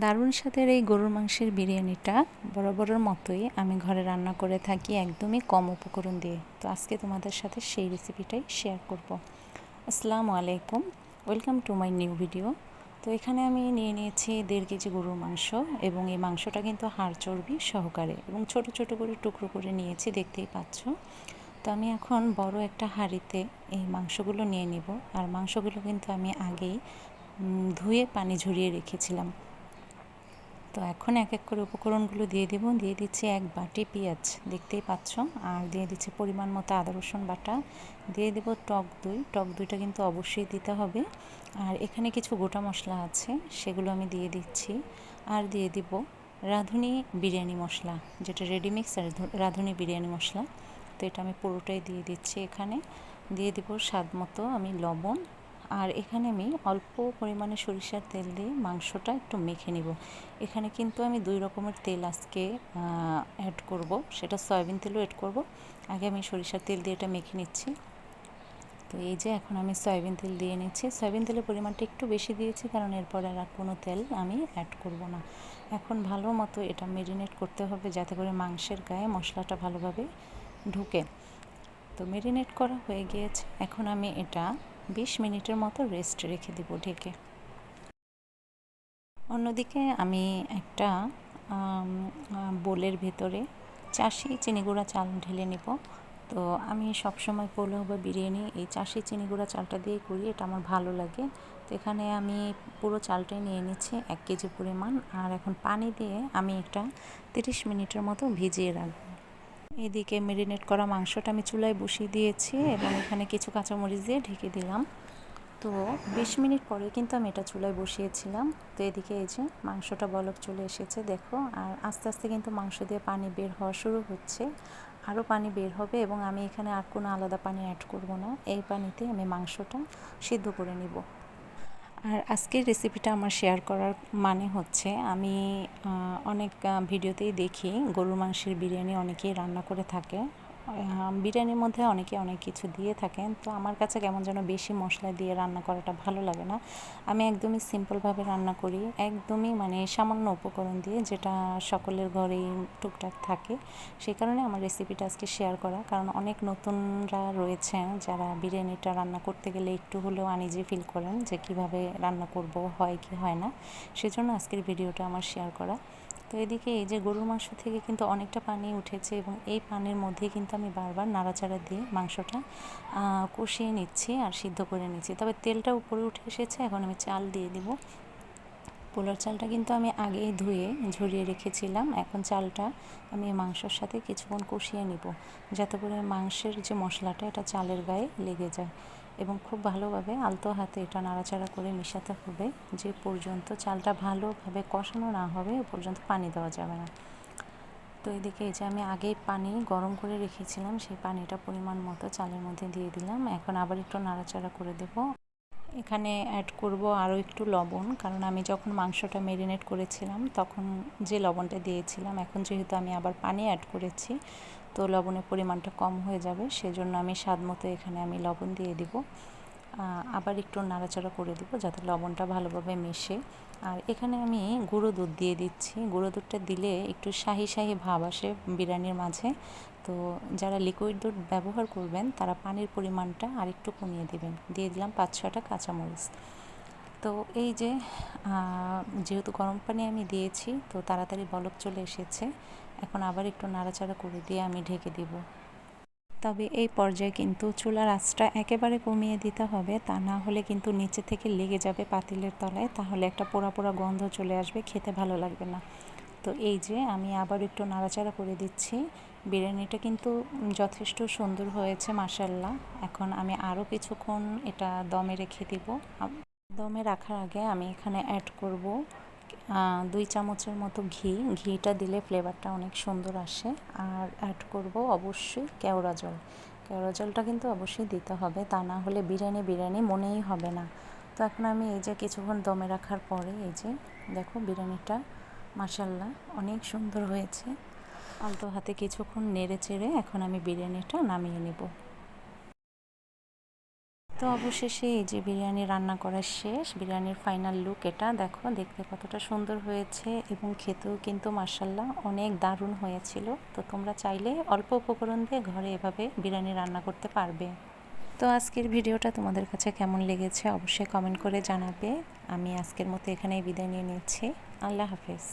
দারুণ স্বাদের এই গরুর মাংসের বিরিয়ানিটা বড় বরাবরের মতোই আমি ঘরে রান্না করে থাকি একদমই কম উপকরণ দিয়ে। তো আজকে তোমাদের সাথে সেই রেসিপিটাই শেয়ার করব। আসসালামু আলাইকুম welcome to my new video তো এখানে আমি নিয়ে নিয়েছি দেড় কেজি গরুর মাংস এবং এই মাংসটা কিন্তু হাড় চর্বি সহকারে এবং ছোট ছোট করে টুকরো করে নিয়েছি, দেখতেই পাচ্ছ। তো আমি এখন বড় একটা হাঁড়িতে এই মাংসগুলো নিয়ে নিব। আর মাংসগুলো কিন্তু আমি আগেই ধুয়ে পানি ঝরিয়ে রেখেছিলাম। তো এখন এক এক করে উপকরণগুলো দিয়ে দেবো। দিয়ে দিচ্ছি এক বাটি পেঁয়াজ, দেখতেই পাচ্ছ। আর দিয়ে দিচ্ছি পরিমাণ মতো আদা, রসুন বাটা। দিয়ে দেব টক দই। টক দইটা কিন্তু অবশ্যই দিতে হবে। আর এখানে কিছু গোটা মশলা আছে, সেগুলো আমি দিয়ে দিচ্ছি। আর দিয়ে দিব রাঁধুনি বিরিয়ানি মশলা, যেটা রেডিমিক্স আর রাঁধুনি বিরিয়ানি মশলা। তো এটা আমি পুরোটাই দিয়ে দিচ্ছি এখানে। দিয়ে দিব স্বাদ মতো আমি লবণ আর এখানে আমি অল্প পরিমাণে সরিষার তেল দিয়ে মাংসটা একটু মেখে নিব। এখানে কিন্তু আমি দুই রকমের তেল আজকে অ্যাড করব। সেটা সয়াবিন তেলও অ্যাড করব। আগে আমি সরিষার তেল দিয়ে এটা মেখে নিচ্ছি। তো এই যে এখন আমি সয়াবিন তেল দিয়ে নিচ্ছি। সয়াবিন তেলের পরিমাণটা একটু বেশি দিয়েছি কারণ এরপরে আর কোনো তেল আমি অ্যাড করব না। এখন ভালো মতো এটা মেরিনেট করতে হবে যাতে করে মাংসের গায়ে মশলাটা ভালোভাবে ঢুকে। তো মেরিনেট করা হয়ে গিয়েছে। এখন আমি এটা বিশ মিনিটের মতো রেস্ট রেখে দেব ঢেকে। অন্যদিকে আমি একটা বোলের ভেতরে চাষি চিনিগুড়া চাল ঢেলে নেব। তো আমি সবসময় পোলাও বা বিরিয়ানি এই চাষি চিনিগুড়া চালটা দিয়ে করি, এটা আমার ভালো লাগে। তো এখানে আমি পুরো চালটাই নিয়ে নিচ্ছি এক কেজি পরিমাণ। আর এখন পানি দিয়ে আমি একটা তিরিশ মিনিটের মতো ভিজিয়ে রাখব। এদিকে মেরিনেট করা মাংসটা আমি চুলায় বসিয়ে দিয়েছি এবং এখানে কিছু কাঁচামরিচ দিয়ে ঢেকে দিলাম। তো বিশ মিনিট পরে কিন্তু আমি এটা চুলায় বসিয়েছিলাম। তো এদিকে এই যে মাংসটা বলক চলে এসেছে, দেখো। আর আস্তে আস্তে কিন্তু মাংস দিয়ে পানি বের হওয়া শুরু হচ্ছে। আরও পানি বের হবে এবং আমি এখানে আর কোনো আলাদা পানি অ্যাড করব না। এই পানিতে আমি মাংসটা সিদ্ধ করে নিব। আর আজকের রেসিপিটা আমার শেয়ার করার মানে হচ্ছে, আমি অনেক ভিডিওতেই দেখি, গরুর মাংসের বিরিয়ানি অনেকেই রান্না করে থাকে। বিরিয়ানির মধ্যে অনেকে অনেক কিছু দিয়ে থাকেন, তো আমার কাছে কেমন যেন বেশি মশলা দিয়ে রান্না করাটা ভালো লাগে না। আমি একদমই সিম্পলভাবে রান্না করি, একদমই মানে সামান্য উপকরণ দিয়ে যেটা সকলের ঘরেই টুকটাক থাকে। সেই কারণে আমার রেসিপিটা আজকে শেয়ার করা, কারণ অনেক নতুনরা রয়েছেন যারা বিরিয়ানিটা রান্না করতে গেলে একটু হলেও আনিজি ফিল করেন যে কীভাবে রান্না করব, হয় কি হয় না। সেজন্য আজকের ভিডিওটা আমার শেয়ার করা। তো এদিকে এই যে গরুর মাংস থেকে কিন্তু অনেকটা পানি উঠেছে এবং এই পানির মধ্যে কিন্তু আমি বারবার নাড়াচাড়া দিয়ে মাংসটা কষিয়ে নিচ্ছি আর সিদ্ধ করে নিচ্ছি। তবে তেলটা উপরে উঠে এসেছে, এখন আমি চাল দিয়ে দিব। পোলার চালটা কিন্তু আমি আগেই ধুয়ে ঝরিয়ে রেখেছিলাম। এখন চালটা আমি মাংসর সাথে কিছুক্ষণ কষিয়ে নিব, যাতে করে মাংসের যে মশলাটা, এটা চালের গায়ে লেগে যায় এবং খুব ভালোভাবে আলতো হাতে এটা নাড়াচাড়া করে মেশাতে হবে, যে পর্যন্ত চালটা ভালোভাবে কষানো না হবে, এ পর্যন্ত পানি দেওয়া যাবে না। তো এদিকে এই যে আমি আগেই পানি গরম করে রেখেছিলাম, সেই পানিটা পরিমাণ মতো চালের মধ্যে দিয়ে দিলাম। এখন আবার একটু নাড়াচাড়া করে দেব। এখানে অ্যাড করব আরও একটু লবণ, কারণ আমি যখন মাংসটা মেরিনেট করেছিলাম তখন যে লবণটা দিয়েছিলাম, এখন যেহেতু আমি আবার পানি অ্যাড করেছি, তো লবণের পরিমাণটা কম হয়ে যাবে, সেজন্য আমি স্বাদ মতো এখানে আমি লবণ দিয়ে দিব। আবার একটু নাড়াচাড়া করে দেবো যাতে লবণটা ভালোভাবে মেশে। আর এখানে আমি গুঁড়ো দুধ দিয়ে দিচ্ছি। গুঁড়ো দুধটা দিলে একটু শাহি শাহি ভাব আসে বিরিয়ানির মাঝে। তো যারা লিকুইড দুধ ব্যবহার করবেন, তারা পানির পরিমাণটা আর একটু কমিয়ে দেবেন। দিয়ে দিলাম পাঁচ ছটা কাঁচামরিচ। তো এই যে যেহেতু গরম পানি আমি দিয়েছি, তো তাড়াতাড়ি বলক চলে এসেছে। এখন আবার একটু নাড়াচাড়া করে দিয়ে আমি ঢেকে দিব। তবে এই পর্যায়ে কিন্তু চুলার আঁচটা একেবারে কমিয়ে দিতে হবে। তা না হলে কিন্তু নিচে থেকে লেগে যাবে পাতিলের তলায়। তাহলে একটা পোড়া পোড়া গন্ধ চলে আসবে, খেতে ভালো লাগবে না। তো এই যে আমি আবার একটু নাড়াচাড়া করে দিচ্ছি। বিরিয়ানিটা কিন্তু যথেষ্ট সুন্দর হয়েছে মাসাল্লাহ এখন আমি আরও কিছুক্ষণ এটা দমে রেখে দিব। দমে রাখার আগে আমি এখানে অ্যাড করব দুই চামচের মতো ঘি। ঘিটা দিলে ফ্লেভারটা অনেক সুন্দর আসে। আর অ্যাড করব অবশ্যই কেওড়া জল। কেওড়া জলটা কিন্তু অবশ্যই দিতে হবে। তা না হলে বিরিয়ানি বিরিয়ানি মনেই হবে না। তো এখন আমি এই যে কিছুক্ষণ দমে রাখার পরে এই যে দেখো বিরিয়ানিটা মাসাল্লাহ অনেক সুন্দর হয়েছে। আলতো হাতে কিছুক্ষণ নেড়ে চেড়ে এখন আমি বিরিয়ানিটা নামিয়ে নেব। তো অবশেষে এই যে বিরিয়ানি রান্না করা শেষ, বিরিয়ানির ফাইনাল লুক এটা, দেখো দেখতে কতটা সুন্দর হয়েছে এবং খেতেও কিন্তু মার্শাল্লাহ অনেক দারুণ হয়েছিল। তো তোমরা চাইলে অল্প উপকরণ দিয়ে ঘরে এভাবে বিরিয়ানি রান্না করতে পারবে। তো আজকের ভিডিওটা তোমাদের কাছে কেমন লেগেছে অবশ্যই কমেন্ট করে জানাবে। আমি আজকের মতো এখানেই বিদায় নিয়ে নিচ্ছি। আল্লাহ হাফেজ।